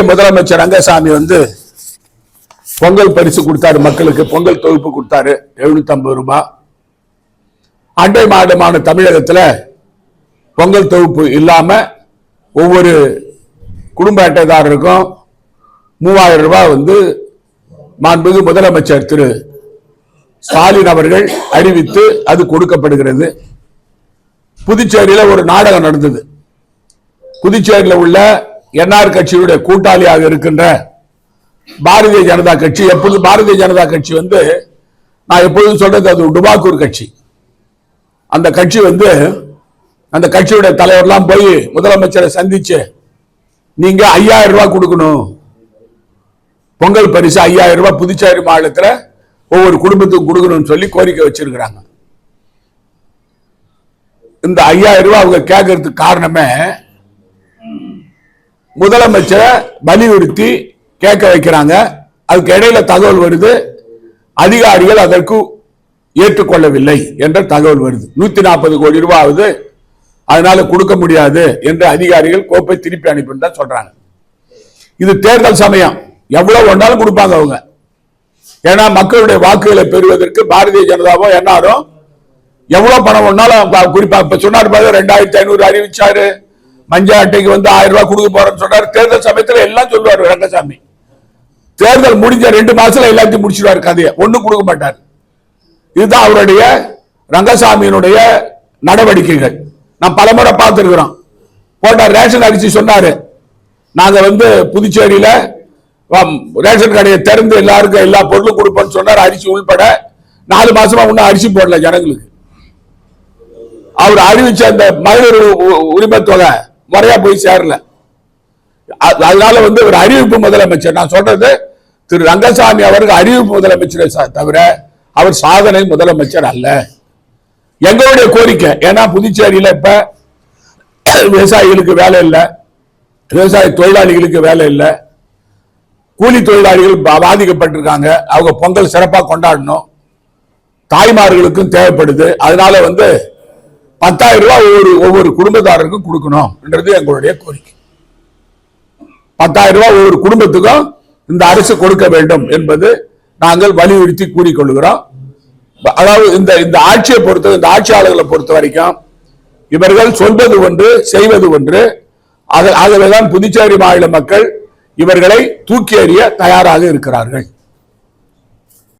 புதிய முதலமைச்சர் ரங்கசாமி வந்து பொங்கல் பரிசு கொடுத்தாரு மக்களுக்கு பொங்கல் தொகுப்பு கொடுத்தாரு. எழுநூத்தி ஐம்பது ரூபாய் அண்டை மாநிலமான தமிழகத்தில் பொங்கல் தொகுப்பு இல்லாமல் ஒவ்வொரு குடும்ப அட்டைதாரருக்கும் மூவாயிரம் ரூபாய் வந்து மாண்புமிகு முதலமைச்சர் திரு ஸ்டாலின் அவர்கள் அறிவித்து அது கொடுக்கப்படுகிறது. புதுச்சேரியில் ஒரு நாடகம் நடந்தது. புதுச்சேரியில் உள்ள என்ஆர் கட்சியுடைய கூட்டாளியாக இருக்கின்ற பாரதிய ஜனதா கட்சி எப்பொழுது பாரதிய ஜனதா கட்சி வந்து நான் எப்பொழுதும் சொல்றது அது டுபாக்கூர் கட்சி. அந்த கட்சி வந்து அந்த கட்சியுடைய தலைவர்லாம் போய் முதலமைச்சரை சந்திச்சு நீங்க ஐயாயிரம் ரூபாய் கொடுக்கணும். பொங்கல் பரிசு ஐயாயிரம் ரூபாய் புதுச்சேரி மாநிலத்தில் ஒவ்வொரு குடும்பத்துக்கும் கொடுக்கணும்னு சொல்லி கோரிக்கை வச்சிருக்கிறாங்க. இந்த ஐயாயிரம் ரூபாய் அவங்க கேட்கறதுக்கு காரணமே முதலமைச்சரை வலியுறுத்தி கேட்க வைக்கிறாங்க. அதுக்கு இடையில தகவல் வருது. அதிகாரிகள் அதற்கு ஏற்றுக்கொள்ளவில்லை என்ற தகவல் வருது. நூத்தி நாற்பது கோடி ரூபாய் ஆகுது அதனால கொடுக்க முடியாது என்று அதிகாரிகள் கோப்பை திருப்பி அனுப்பின்னு தான் சொல்றாங்க. இது தேர்தல் சமயம். எவ்வளவு ஒன்றாலும் கொடுப்பாங்க அவங்க. ஏன்னா மக்களுடைய வாக்குகளை பெறுவதற்கு பாரதிய ஜனதாவோ என்னாரும் எவ்வளவு பணம் ஒன்றாலும் குறிப்பா இப்ப சொன்னார் பாரு ரெண்டாயிரத்தி ஐநூறு அறிவிச்சாரு. மஞ்சள் அட்டைக்கு வந்து ஆயிரம் ரூபாய் கொடுக்க போறேன்னு சொன்னார். தேர்தல் சமயத்தில் எல்லாம் சொல்லுவார் ரங்கசாமி. தேர்தல் முடிஞ்ச ரெண்டு மாசத்துல எல்லாத்தையும் முடிச்சிடுவார் கதையை. ஒன்றும் கொடுக்க மாட்டார். இதுதான் அவருடைய ரங்கசாமியினுடைய நடவடிக்கைகள். நான் பலமுறை பார்த்துருக்குறோம். போட்டார் ரேஷன் அரிசி சொன்னாரு. நாங்க வந்து புதுச்சேரியில ரேஷன் கடையை திறந்து எல்லாருக்கும் எல்லா பொருளும் கொடுப்போம்னு சொன்னார். அரிசி உள்பட நாலு மாசமா ஒன்றும் அரிசி போடல ஜனங்களுக்கு. அவர் அறிவிச்ச அந்த மகளிர் உ- உரிமை தொகை முறையா போய் சேரல. அதனால வந்து ஒரு அறிவிப்பு முதலமைச்சர். நான் சொல்றது திரு ரங்கசாமி அவருக்கு அறிவிப்பு முதலமைச்சர் தவிர அவர் சாதனை முதலமைச்சர் அல்ல. எங்களுடைய கோரிக்கை ஏன்னா புதுச்சேரியில் இப்ப விவசாயிகளுக்கு வேலை இல்லை. விவசாய தொழிலாளிகளுக்கு வேலை இல்லை. கூலி தொழிலாளிகள் பா- பாதிக்கப்பட்டிருக்காங்க. அவங்க பொங்கல் சிறப்பாக கொண்டாடணும். தாய்மார்களுக்கும் தேவைப்படுது. அதனால வந்து பத்தாயிரம் ரூபாய் ஒவ்வொரு ஒவ்வொரு குடும்பத்தாரருக்கும் கொடுக்கணும்ன்றது எங்களுடைய கோரிக்கை. பத்தாயிரம் ரூபாய் ஒவ்வொரு குடும்பத்துக்கும் இந்த அரசு கொடுக்க வேண்டும் என்பது நாங்கள் வலியுறுத்தி கூறிக்கொள்கிறோம். அதாவது இந்த இந்த ஆட்சியை பொறுத்த இந்த ஆட்சியாளர்களை பொறுத்த வரைக்கும் இவர்கள் சொல்வது ஒன்று செய்வது ஒன்று. ஆக- ஆகவேதான் புதுச்சேரி மாநில மக்கள் இவர்களை தூக்கி எறிய தயாராக இருக்கிறார்கள்.